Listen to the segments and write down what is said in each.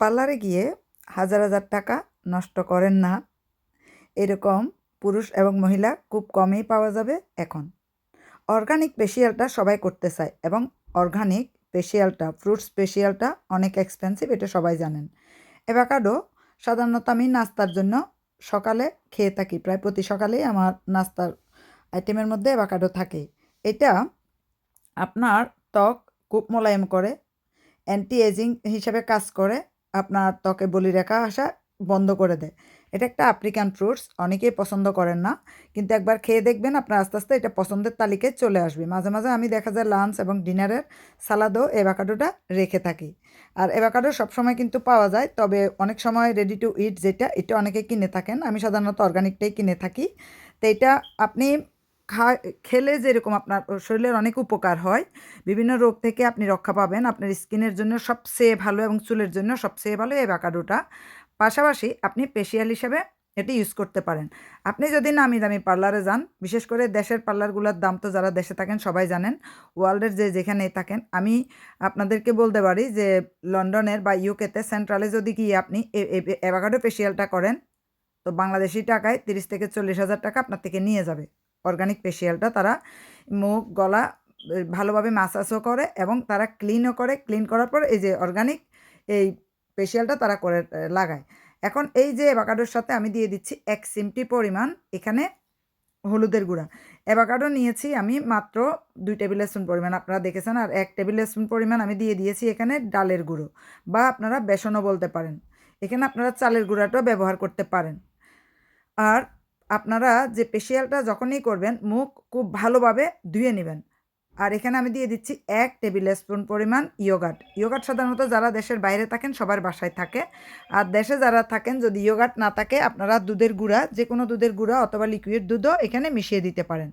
পার্লারে গিয়ে হাজার হাজার টাকা নষ্ট করেন না। এরকম পুরুষ এবং মহিলা খুব কমেই পাওয়া যাবে এখন। অর্গানিক ফেসিয়ালটা সবাই করতে চায় এবং অর্গানিক ফেসিয়ালটা, ফ্রুট স্পেশিয়ালটা অনেক এক্সপেন্সিভ এটা সবাই জানেন। অ্যাভাকাডো সাধারণত আমি নাস্তার জন্য সকালে খেয়ে থাকি, প্রায় প্রতি সকালেই আমার নাস্তার আইটেমের মধ্যে অ্যাভাকাডো থাকে। এটা আপনার ত্বক খুব মোলায়েম করে অ্যান্টি এজিং হিসাবে কাজ করে আপনার ত্বকে বলি রেখা আসা বন্ধ করে দেয়। এটা একটা আফ্রিকান ফ্রুটস অনেকেই পছন্দ করেন না। কিন্তু একবার খেয়ে দেখবেন আপনার আস্তে আস্তে এটা পছন্দের তালিকায় চলে আসবে। মাঝে মাঝে আমি দেখা যায় লাঞ্চ এবং ডিনারের সালাদও এভাকাডোটা রেখে থাকি। আর এভাকাডো সবসময় কিন্তু পাওয়া যায়, তবে অনেক সময় রেডি টু ইট যেটা, এটা অনেকে কিনে থাকেন। আমি সাধারণত অর্গানিকটাই কিনে থাকি। তো এটা আপনি খা, খেলে যেরকম আপনার শরীরের অনেক উপকার হয়, বিভিন্ন রোগ থেকে আপনি রক্ষা পাবেন। আপনার স্কিনের জন্য সবচেয়ে ভালো এবং চুলের জন্য সবচেয়ে ভালো অ্যাভাকাডোটা। পাশাপাশি আপনি পেশিয়াল হিসেবে এটি ইউজ করতে পারেন। আপনি যদি নামি দামি পার্লারে যান, বিশেষ করে দেশের পার্লারগুলোর দাম তো যারা দেশে থাকেন সবাই জানেন, ওয়ার্ল্ডের যে যেখানেই থাকেন, আমি আপনাদেরকে বলতে পারি যে লন্ডনের বা ইউকেতে সেন্ট্রালে যদি গিয়ে আপনি অ্যাভাকাডো ফেসিয়ালটা করেন, তো বাংলাদেশি টাকায় তিরিশ থেকে চল্লিশ হাজার টাকা আপনার থেকে নিয়ে যাবে। অর্গানিক ফেসিয়ালটা তারা মুখ, গলা ভালোভাবে মাসাজও করে এবং তারা ক্লিনও করে। ক্লিন করার পর এই যে অর্গানিক এই ফেসিয়ালটা তারা করে লাগায়। এখন এই যে অ্যাভাকাডোর সাথে আমি দিয়ে দিচ্ছি এক সিমটি পরিমাণ এখানে হলুদের গুঁড়া। অ্যাভাকাডো নিয়েছি আমি মাত্র দুই টেবিল স্পুন পরিমাণ। আপনারা দেখেছেন আর এক টেবিল স্পুন পরিমাণ আমি দিয়ে দিয়েছি এখানে ডালের গুঁড়ো বা আপনারা বেসনও বলতে পারেন। এখানে আপনারা চালের গুঁড়াটাও ব্যবহার করতে পারেন। আর আপনারা যে ফেসিয়ালটা যখনই করবেন, মুখ খুব ভালোভাবে ধুয়ে নেবেন। আর এখানে আমি দিয়ে দিচ্ছি এক টেবিল স্পুন পরিমাণ ইয়োগাট ইয়োগাট সাধারণত যারা দেশের বাইরে থাকেন, সবার বাসায় থাকে। আর দেশে যারা থাকেন, যদি ইয়োগাট না থাকে, আপনারা দুধের গুঁড়া যে কোনো দুধের গুঁড়া অথবা লিকুইড দুধও এখানে মিশিয়ে দিতে পারেন।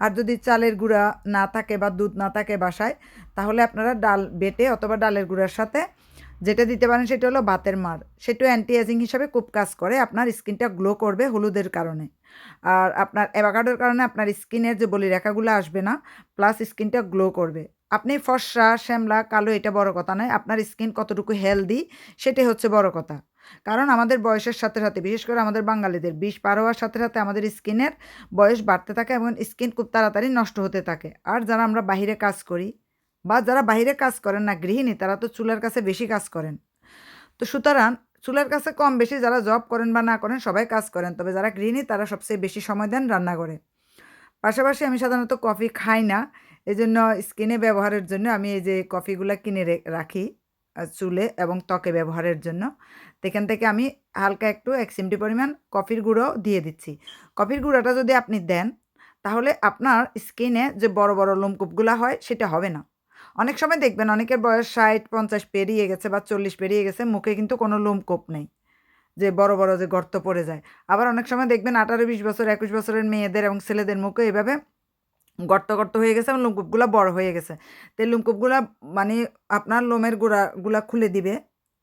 আর যদি চালের গুঁড়া না থাকে বা দুধ না থাকে বাসায়, তাহলে আপনারা ডাল বেটে অথবা ডালের গুঁড়ার সাথে যেটা দিতে পারেন সেটা হলো বাতের মার। সেটাও অ্যান্টি এজিং হিসাবে খুব কাজ করে, আপনার স্কিনটা গ্লো করবে হলুদের কারণে। আর আপনার অ্যাভাকাডোর কারণে আপনার স্কিনের যে বলি রেখাগুলো আসবে না প্লাস স্কিনটা গ্লো করবে। আপনি ফর্সা, শ্যামলা, কালো এটা বড় কথা নয়, আপনার স্কিন কতটুকু হেলদি সেটাই হচ্ছে বড় কথা। কারণ আমাদের বয়সের সাথে সাথে, বিশেষ করে আমাদের বাঙালিদের বিষ পার হওয়ার সাথে সাথে আমাদের স্কিনের বয়স বাড়তে থাকে এবং স্কিন খুব তাড়াতাড়ি নষ্ট হতে থাকে। আর যারা আমরা বাহিরে কাজ করি বা যারা বাইরে কাজ করেন না, গৃহিণী, তারা তো চুলার কাছে বেশি কাজ করেন। তো সুতরাং চুলার কাছে কম বেশি যারা জব করেন বা না করেন, সবাই কাজ করেন। তবে যারা গৃহিণী, তারা সবচেয়ে বেশি সময় দেন রান্না করে। পাশাপাশি আমি সাধারণত কফি খাই না। এই জন্য স্কিনে ব্যবহারের জন্য আমি এই যে কফিগুলো কিনে রাখি চুলে এবং ত্বকে ব্যবহারের জন্য। সেখান থেকে আমি হালকা একটু এক সিমটি পরিমাণ কফির গুঁড়ো দিয়ে দিচ্ছি। কফির গুঁড়োটা যদি আপনি দেন, তাহলে আপনার স্কিনে যে বড় বড় লোমকূপগুলো হয়, সেটা হবে না। অনেক সময় দেখবেন অনেকের বয়স ষাট, পঞ্চাশ পেরিয়ে গেছে বা চল্লিশ পেরিয়ে গেছে, মুখে কিন্তু কোনো লোমকূপ নেই। যে বড় বড় যে গর্ত পড়ে যায়। আবার অনেক সময় দেখবেন আঠারো, বিশ বছর, একুশ বছরের মেয়েদের এবং ছেলেদের মুখে এভাবে গর্ত গর্ত হয়ে গেছে এবং লোমকূপগুলো বড় হয়ে গেছে। তো লোমকূপগুলো মানে আপনার লোমের গুঁড়াগুলা খুলে দিবে,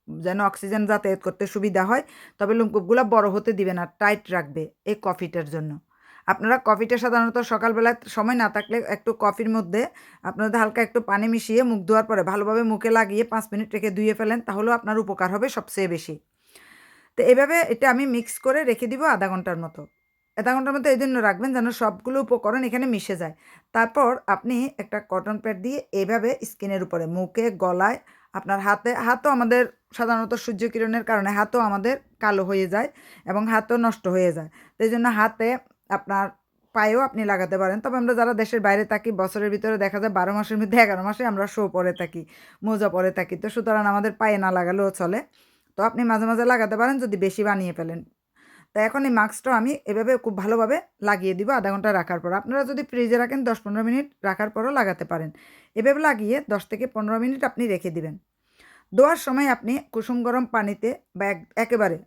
যেন অক্সিজেন যাতায়াত করতে সুবিধা হয়। তবে লোমকূপগুলো বড় হতে দিবে না, টাইট রাখবে এই কফিটার জন্য। আপনারা কফিটা সাধারণত সকালবেলায় সময় না থাকলে একটু কফির মধ্যে আপনাদের হালকা একটু পানি মিশিয়ে মুখ ধোয়ার পরে ভালোভাবে মুখে লাগিয়ে পাঁচ মিনিট রেখে ধুয়ে ফেলেন, তাহলেও আপনার উপকার হবে সবচেয়ে বেশি। তো এভাবে এটা আমি মিক্স করে রেখে দিব আধা ঘণ্টার মতো। আধা ঘণ্টার মতো এই জন্য রাখবেন যেন সবগুলো উপকরণ এখানে মিশে যায়। তারপর আপনি একটা কটন প্যাড দিয়ে এইভাবে স্কিনের উপরে, মুখে, গলায়, আপনার হাতে, হাতও আমাদের সাধারণত সূর্যকিরণের কারণে হাতও আমাদের কালো হয়ে যায় এবং হাতও নষ্ট হয়ে যায়। এই জন্য হাতে আপনার পায়েও আপনি লাগাতে পারেন। তবে আমরা যারা দেশের বাইরে থাকি, বছরের ভিতরে দেখা যায় বারো মাসের মধ্যে এগারো মাসে আমরা শো পরে থাকি, মোজা পরে থাকি। তো সুতরাং আমাদের পায়ে না লাগালেও চলে। তো আপনি মাঝে মাঝে লাগাতে পারেন, যদি বেশি বানিয়ে ফেলেন। তো এখন এই মাস্কটা আমি এভাবে খুব ভালোভাবে লাগিয়ে দিব আধা ঘণ্টা রাখার পর। আপনারা যদি ফ্রিজে রাখেন, দশ পনেরো মিনিট রাখার পরও লাগাতে পারেন। এভাবে লাগিয়ে দশ থেকে পনেরো মিনিট আপনি রেখে দিবেন। দোয়ার সময় আপনি কুসুম গরম পানিতে বা একেবারে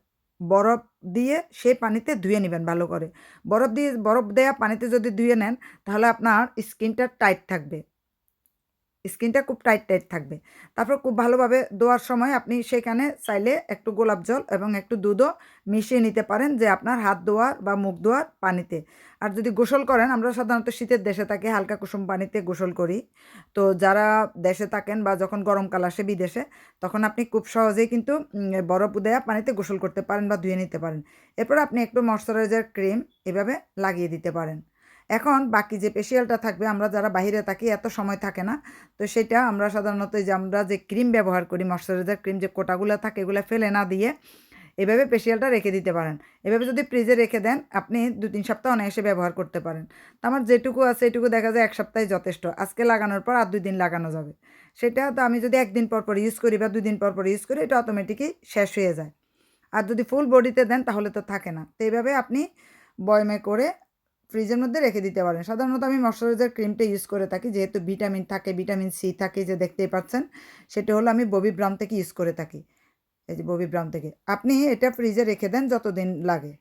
বরফ দিয়ে সেই পানিতে ধুয়ে নেবেন ভালো করে। বরফ দিয়ে, বরফ দেওয়া পানিতে যদি ধুয়ে নেন, তাহলে আপনার স্কিনটা টাইট থাকবে। স্কিনটা খুব টাইট টাইট থাকবে। তারপর খুব ভালোভাবে ধোয়ার সময় আপনি সেখানে চাইলে একটু গোলাপ জল এবং একটু দুধও মিশিয়ে নিতে পারেন যে আপনার হাত ধোয়ার বা মুখ ধোয়ার পানিতে। আর যদি গোসল করেন, আমরা সাধারণত শীতের দেশে থাকি হালকা কুসুম পানিতে গোসল করি। তো যারা দেশে থাকেন বা যখন গরমকাল আসে বিদেশে, তখন আপনি খুব সহজেই কিন্তু বরফ দেয়া পানিতে গোসল করতে পারেন বা ধুয়ে নিতে পারেন। এরপর আপনি একটু ময়শ্চারাইজার ক্রিম এভাবে লাগিয়ে দিতে পারেন। এখন বাকি যে ফেশিয়ালটা থাকবে, আমরা যারা বাইরে থাকি, এত সময় থাকে না। তো সেটা আমরা সাধারণত যে আমরা যে ক্রিম ব্যবহার করি ময়শ্চারাইজার ক্রিম যে কোটাগুলো থাকে, এগুলো ফেলে না দিয়ে এভাবে ফেশিয়ালটা রেখে দিতে পারেন। এভাবে যদি ফ্রিজে রেখে দেন, আপনি দু তিন সপ্তাহ অনায়াসে ব্যবহার করতে পারেন। তো আমার যেটুকু আছে, এটুকু দেখা যায় এক সপ্তাহে যথেষ্ট। আজকে লাগানোর পর আর দুই দিন লাগানো যাবে। সেটা তো আমি যদি একদিন পর পর ইউজ করি বা দুই দিন পর পর ইউজ করি, এটা অটোমেটিকই শেষ হয়ে যায়। আর যদি ফুল বডিতে দেন, তাহলে তো থাকে না। তো এইভাবে আপনি বয়মে করে ফ্রিজের মধ্যে রেখে দিতে পারেন। সাধারণত আমি ময়শ্চারাইজার ক্রিমটা ইউজ করে থাকি, যেহেতু ভিটামিন থাকে, ভিটামিন সি থাকে, যে দেখতেই পাচ্ছেন। সেটা হলো আমি ববি ব্রাম থেকে ইউজ করে থাকি। এই যে ববি ব্রাম থেকে। আপনি এটা ফ্রিজে রেখে দেন যতদিন লাগে।